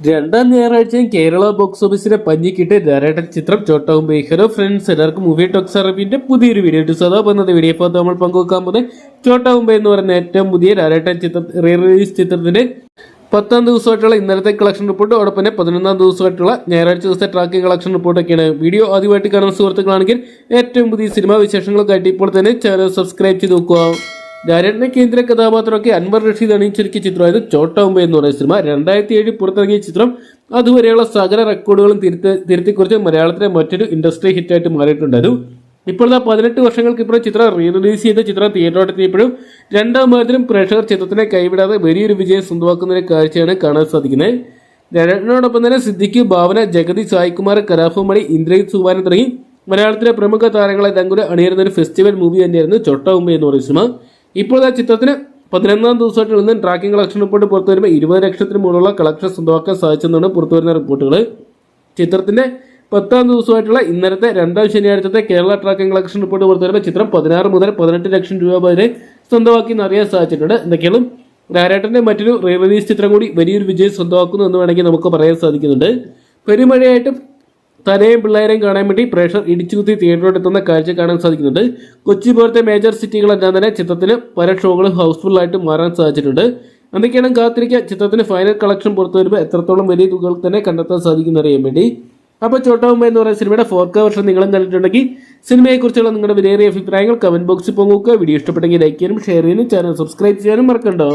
രണ്ടാം ഞായറാഴ്ചയും കേരള ബോക്സ് ഓഫീസിനെ പഞ്ഞിക്കിട്ട് ധാരാട്ടൻ ചിത്രം ചോട്ടവും ഹലോ ഫ്രണ്ട്സ് എല്ലാവർക്കും മൂവി ടോക്സ് അറിവിന്റെ പുതിയൊരു വീഡിയോ ടു സദാ പോകുന്നത് വീഡിയോ ഇപ്പോൾ നമ്മൾ പങ്കുവെക്കാൻ പോകുന്നത് ചോട്ടവുമ്പ എന്ന് പറയുന്ന ഏറ്റവും പുതിയ ധാരാട്ടൻ ചിത്ര റീ റിലീസ് ചിത്രത്തിന്റെ പത്താം ദിവസമായിട്ടുള്ള ഇന്നലത്തെ കളക്ഷൻ റിപ്പോർട്ട് അതോടൊപ്പം തന്നെ പതിനൊന്നാം ദിവസമായിട്ടുള്ള ഞായറാഴ്ച ദിവസത്തെ ട്രാക്കിംഗ് കളക്ഷൻ റിപ്പോർട്ടൊക്കെയാണ് വീഡിയോ ആദ്യമായിട്ട് കാണുന്ന സുഹൃത്തുക്കളാണെങ്കിൽ ഏറ്റവും പുതിയ സിനിമാ വിശേഷങ്ങൾക്കായിട്ട് ഇപ്പോൾ തന്നെ ചാനൽ സബ്സ്ക്രൈബ് ചെയ്ത് നോക്കുക. ധാരാളിന്റെ കേന്ദ്ര കഥാപാത്രമൊക്കെ അൻവർ റഷീദ് അണിയിച്ചൊരുക്കിയ ചിത്രമായത് ചോട്ടവുമ്പ എന്ന് പറയുന്ന സിനിമ. രണ്ടായിരത്തി ഏഴിൽ പുറത്തിറങ്ങിയ ചിത്രം അതുവരെയുള്ള സകല റെക്കോർഡുകളും തിരുത്തി തിരുത്തിക്കുറിച്ച് മലയാളത്തിലെ മറ്റൊരു ഇൻഡസ്ട്രി ഹിറ്റായിട്ട് മാറിയിട്ടുണ്ടായിരുന്നു ഇപ്പോഴത്തെ പതിനെട്ട് വർഷങ്ങൾക്ക് ഇപ്പോൾ ചിത്രം റീ റിലീസ് ചെയ്ത ചിത്രം തിയേറ്ററോടെത്തിയപ്പോഴും രണ്ടാം ഭാഗത്തിലും പ്രേക്ഷകർ ചിത്രത്തിനെ കൈവിടാതെ വലിയൊരു വിജയം സ്വന്തമാക്കുന്ന ഒരു കാഴ്ചയാണ് കാണാൻ സാധിക്കുന്നത്. ധാരാളിനോടൊപ്പം തന്നെ സിദ്ദിഖ് ഭാവന ജഗതി സായികുമാർ കലാഭമണി ഇന്ദ്രജിത് സുബാനൻ തുടങ്ങി മലയാളത്തിലെ പ്രമുഖ താരങ്ങളെ തങ്ങളുടെ അണിയിരുന്ന ഒരു ഫെസ്റ്റിവൽ മൂവി തന്നെയായിരുന്നു ചൊട്ടവുമ്പ എന്ന് പറയുന്ന സിനിമ. ഇപ്പോഴത്തെ ചിത്രത്തിന് പതിനൊന്നാം ദിവസമായിട്ട് നിന്ന് ട്രാക്കിംഗ് കളക്ഷൻ റിപ്പോർട്ട് പുറത്തു വരുമ്പോൾ ഇരുപത് ലക്ഷത്തിന് മുകളിലുള്ള കളക്ഷൻ സ്വന്തമാക്കാൻ സാധിച്ചെന്നാണ് പുറത്തു വരുന്ന റിപ്പോർട്ടുകൾ ചിത്രത്തിന്റെ പത്താം ദിവസമായിട്ടുള്ള ഇന്നലത്തെ രണ്ടാം ശനിയാഴ്ചത്തെ കേരള ട്രാക്കിംഗ് കളക്ഷൻ റിപ്പോർട്ട് പുറത്തു വരുമ്പോൾ ചിത്രം പതിനാറ് മുതൽ പതിനെട്ട് ലക്ഷം രൂപ വരെ സ്വന്തമാക്കി എന്ന് അറിയാൻ സാധിച്ചിട്ടുണ്ട്. എന്തൊക്കെയാണ് രാരേട്ടന്റെ മറ്റൊരു റീ റിലീസ് ചിത്രം കൂടി വലിയൊരു വിജയം സ്വന്തമാക്കുന്നു എന്ന് വേണമെങ്കിൽ നമുക്ക് പറയാൻ സാധിക്കുന്നുണ്ട്. പെരുമഴയായിട്ടും തലയും പിള്ളേരെയും കാണാൻ വേണ്ടി പ്രേക്ഷർ ഇടിച്ചുകുത്തി തിയേറ്ററിലോട്ട് എത്തുന്ന കാഴ്ച കാണാൻ സാധിക്കുന്നുണ്ട്. കൊച്ചി പോലത്തെ മേജർ സിറ്റികളെല്ലാം തന്നെ ചിത്രത്തിന് പല ഷോകളും ഹൗസ്ഫുള്ളായിട്ട് മാറാൻ സാധിച്ചിട്ടുണ്ട്. എന്തൊക്കെയാണ് കാത്തിരിക്കുക ചിത്രത്തിന് ഫൈനൽ കളക്ഷൻ പുറത്തു വരുമ്പോൾ എത്രത്തോളം വലിയ തുകകൾ തന്നെ കണ്ടെത്താൻ സാധിക്കുന്ന അറിയാൻ വേണ്ടി. അപ്പോൾ ചോട്ടാവുമ്പ എന്ന് പറയുന്ന സിനിമയുടെ ഫോർക്ക വർഷം നിങ്ങളും കണ്ടിട്ടുണ്ടെങ്കിൽ സിനിമയെക്കുറിച്ചുള്ള നിങ്ങളുടെ വിലയേറിയ അഭിപ്രായങ്ങൾ കമന്റ് ബോക്സിൽ പങ്കുവെക്കുക. വീഡിയോ ഇഷ്ടപ്പെട്ടെങ്കിൽ ലൈക്ക് ചെയ്യാനും ഷെയർ ചെയ്യാനും ചാനൽ സബ്സ്ക്രൈബ് ചെയ്യാനും മറക്കണ്ടോ.